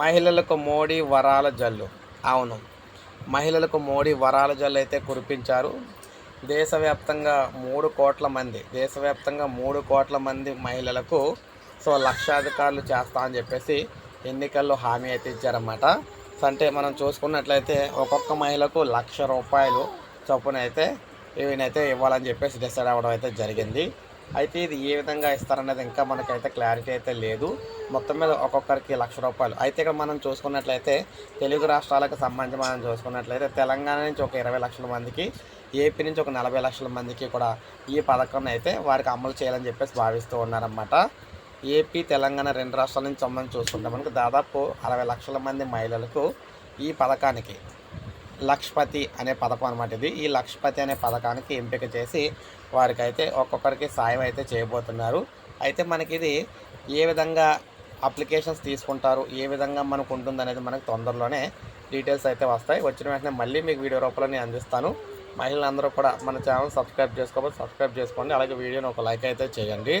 మహిళలకు మోడీ వరాల జల్లు. అవును. మహిళలకు మోడీ వరాల జల్లు అయితే కురిపించారు. దేశవ్యాప్తంగా మూడు కోట్ల మంది దేశవ్యాప్తంగా మూడు కోట్ల మంది మహిళలకు సో లక్షాధికారులు చేస్తా అని చెప్పేసి ఎన్నికల్లో హామీ అయితే ఇచ్చారన్నమాట. సో అంటే మనం చూసుకున్నట్లయితే ఒక్కొక్క మహిళకు లక్ష రూపాయలు చొప్పున అయితే ఈయనైతే ఇవ్వాలని చెప్పేసి డిసైడ్ అవ్వడం అయితే జరిగింది. అయితే ఇది ఏ విధంగా ఇస్తారనేది ఇంకా మనకైతే క్లారిటీ అయితే లేదు. మొత్తం మీద ఒక్కొక్కరికి లక్ష రూపాయలు. అయితే ఇక్కడ మనం చూసుకున్నట్లయితే తెలుగు రాష్ట్రాలకు సంబంధించి మనం చూసుకున్నట్లయితే తెలంగాణ నుంచి ఒక ఇరవై లక్షల మందికి ఏపీ నుంచి ఒక నలభై లక్షల మందికి కూడా ఈ పథకాన్ని అయితే వారికి అమలు చేయాలని చెప్పేసి భావిస్తూ ఉన్నారన్నమాట. ఏపీ తెలంగాణ రెండు రాష్ట్రాల నుంచి సంబంధించి చూసుకుంటే మనకు దాదాపు అరవై లక్షల మంది మహిళలకు ఈ పథకానికి లక్ష్పతి అనే పథకం అనమాట ఇది. ఈ లక్ష్పతి అనే పథకానికి ఎంపిక చేసి వారికైతే ఒక్కొక్కరికి సాయం అయితే చేయబోతున్నారు. అయితే మనకి ఇది ఏ విధంగా అప్లికేషన్స్ తీసుకుంటారు ఏ విధంగా మనకు ఉంటుంది అనేది మనకు తొందరలోనే డీటెయిల్స్ అయితే వస్తాయి. వచ్చిన వెంటనే మళ్ళీ మీకు వీడియో రూపంలో నేను అందిస్తాను. మహిళలందరూ కూడా మన ఛానల్ సబ్స్క్రైబ్ చేసుకోకపోతే సబ్స్క్రైబ్ చేసుకోండి. అలాగే వీడియోని ఒక లైక్ అయితే చేయండి.